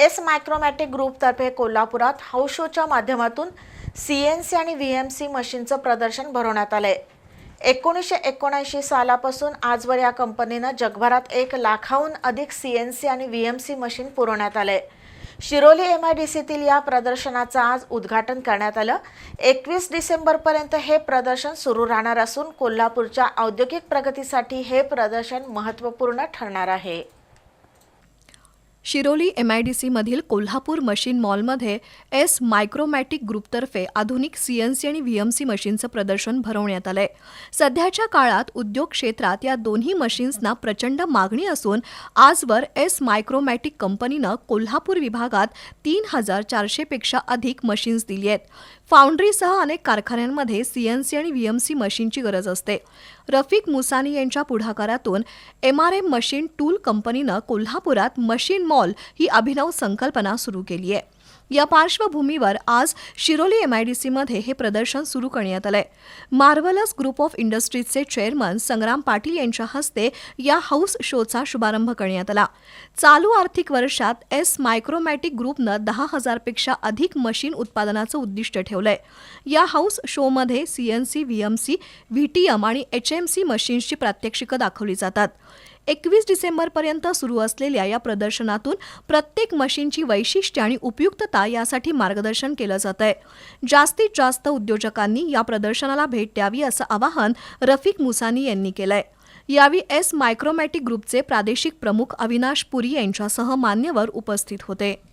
S Micromatic ग्रुपतर्फे कोल्हापुरात house शोच्या माध्यमातून सी एन सी आणि व्ही एम सी मशीनचं प्रदर्शन भरवण्यात आलंय. एकोणीसशे एकोणऐंशी सालापासून आजवर या कंपनीनं जगभरात एक लाखाहून अधिक सी एन सी आणि व्ही एम सी मशीन पुरवण्यात आले शिरोली एम आय डी सीतील या प्रदर्शनाचं आज उद्घाटन करण्यात आलं. एकवीस डिसेंबरपर्यंत हे प्रदर्शन सुरू राहणार असून कोल्हापूरच्या औद्योगिक प्रगतीसाठी हे प्रदर्शन महत्त्वपूर्ण ठरणार आहे. शिरोली एम आय डी सीमधील कोल्हापूर मशीन मॉलमध्ये एस मायक्रोमॅटिक ग्रुपतर्फे आधुनिक सी एन सी आणि व्ही एम सी मशीनचं प्रदर्शन भरवण्यात आलंय. सध्याच्या काळात उद्योग क्षेत्रात या दोन्ही मशीन्सना प्रचंड मागणी असून आजवर एस मायक्रोमॅटिक कंपनीनं कोल्हापूर विभागात तीन हजार चारशेपेक्षा अधिक मशीन्स दिली आहेत. फाउंड्रीसह अनेक कारखान्यांमध्ये सी एन सी आणि व्हीएमसी एम सी मशीनची गरज असते. रफिक मुसानी यांच्या पुढाकारातून M R M machine tool कंपनीनं कोल्हापुरात मशीन मॉल ही अभिनव संकल्पना सुरू केली आहे या पार्श्वभूमीवर आज शिरोली एम आय डी सीमध्ये हे प्रदर्शन सुरू करण्यात आलंय. मार्वलस ग्रुप ऑफ इंडस्ट्रीजचे चेअरमन संग्राम पाटील यांच्या हस्ते या हाऊस शोचा शुभारंभ करण्यात आला. चालू आर्थिक वर्षात एस मायक्रोमॅटिक ग्रुपनं दहा हजारपेक्षा अधिक मशीन उत्पादनाचं उद्दिष्ट ठेवलंय. या हाऊस शोमध्ये सीएनसी व्हीएमसी व्हीटीएम आणि एच एम सी मशीन्सची प्रात्यक्षिकं दाखवली जातात. एकवीस डिसेंबरपर्यंत सुरू असलेल्या या प्रदर्शनातून प्रत्येक मशीनची वैशिष्ट्ये आणि उपयुक्तता यासाठी मार्गदर्शन केलं जात आहे. जास्तीत जास्त उद्योजकांनी या प्रदर्शनाला भेट द्यावी असं आवाहन रफिक मुसानी यांनी केलंय. यावेळी एस मायक्रोमॅटिक ग्रुपचे प्रादेशिक प्रमुख अविनाश पुरी यांच्यासह मान्यवर उपस्थित होते.